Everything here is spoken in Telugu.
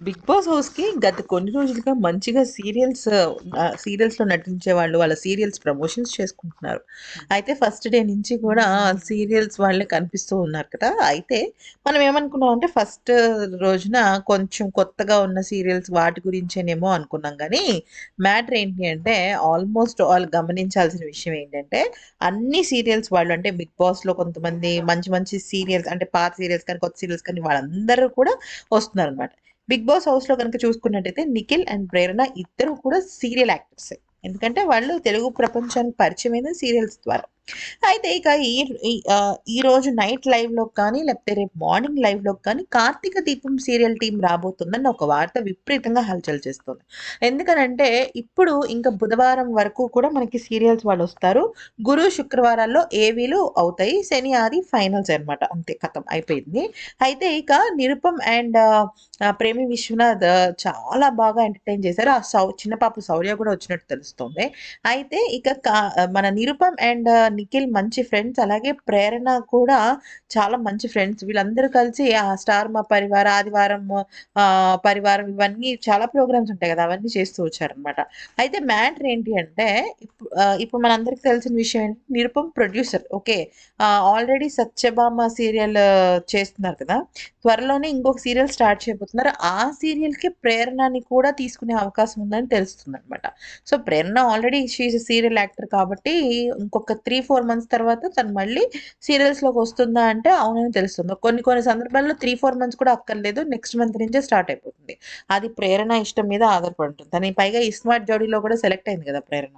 బిగ్ బాస్ హౌస్‌కి గత కొన్ని రోజులుగా మంచిగా సీరియల్స్ సీరియల్స్‌లో నటించే వాళ్ళు వాళ్ళ సీరియల్స్ ప్రమోషన్స్ చేసుకుంటున్నారు. అయితే ఫస్ట్ డే నుంచి కూడా సీరియల్స్ వాళ్ళే కనిపిస్తూ ఉన్నారు కదా! అయితే మనం ఏమనుకున్నాం అంటే ఫస్ట్ రోజున కొంచెం కొత్తగా ఉన్న సీరియల్స్ వాటి గురించేనేమో అనుకున్నాం కానీ మ్యాటర్ ఏంటి అంటే ఆల్మోస్ట్ ఆల్ గమనించాల్సిన విషయం ఏంటంటే, అన్ని సీరియల్స్ వాళ్ళు అంటే బిగ్ బాస్‌లో కొంతమంది మంచి మంచి సీరియల్స్ అంటే పాత సీరియల్స్ కానీ, కొత్త సీరియల్స్ కానీ వాళ్ళందరూ కూడా వస్తున్నారు అనమాట బిగ్ బాస్ హౌస్‌లో కనుక చూసుకున్నట్టయితే నిఖిల్ అండ్ ప్రేరణ ఇద్దరు కూడా సీరియల్ యాక్టర్సే. ఎందుకంటే వాళ్ళు తెలుగు ప్రపంచానికి పరిచయమైన సీరియల్స్ ద్వారా. అయితే ఇక ఈ ఈ రోజు ఈరోజు నైట్ లైవ్లో కానీ, లేకపోతే రేపు మార్నింగ్ లైవ్లో కానీ 'కార్తీక దీపం' సీరియల్ టీం రాబోతుందని ఒక వార్త విపరీతంగా హల్చల్ చేస్తుంది. ఎందుకనంటే ఇప్పుడు ఇంకా బుధవారం వరకు కూడా మనకి సీరియల్స్ వాళ్ళు వస్తారు గురు, శుక్రవారాల్లో ఏవీలు అవుతాయి. శని, ఆది ఫైనల్స్ అనమాట. అంతే కథం అయిపోయింది. అయితే ఇక నిరుపం అండ్ 'ప్రేమి విశ్వనాథ్' చాలా బాగా ఎంటర్‌టైన్ చేశారు. ఆ సౌ చిన్న పాప శౌర్య కూడా వచ్చినట్టు తెలుస్తుంది అయితే ఇక మన నిరుపం అండ్ నిఖిల్ మంచి ఫ్రెండ్స్. అలాగే ప్రేరణ కూడా చాలా మంచి ఫ్రెండ్స్. వీళ్ళందరూ కలిసి ఆ 'స్టార్ మా పరివారం 'ఆదివారం పరివారం' ఇవన్నీ చాలా ప్రోగ్రామ్స్ ఉంటాయి కదా! అవన్నీ చేస్తూ వచ్చారనమాట. అయితే మ్యాటర్ ఏంటి అంటే ఇప్పుడు మనందరికి తెలిసిన విషయం ఏంటి Nirupam producer. Okay. Already 'Satyabhama' serial చేస్తున్నారు కదా! త్వరలోనే ఇంకొక సీరియల్ స్టార్ట్ చేయబోతున్నారు. ఆ సీరియల్‌కి ప్రేరణని కూడా తీసుకునే అవకాశం ఉందని తెలుస్తుంది అనమాట so, Prerana already she serial actor కాబట్టి ఇంకొక త్రీ ఫోర్ మంత్స్ తర్వాత తను మళ్ళీ సీరియల్స్‌లోకి వస్తుందా అంటే అవునని తెలుస్తుంది. కొన్ని కొన్ని సందర్భాల్లో 3, 4 మంత్స్ కూడా అక్కర్లేదు. నెక్స్ట్ మంత్ నుంచే స్టార్ట్ అయిపోతుంది. అది ప్రేరణ ఇష్టం మీద ఆధారపడుతుంది ఉంటుంది. తను పైగా 'ఇస్మార్ట్ జోడీలో' కూడా సెలెక్ట్ అయింది కదా! ప్రేరణ.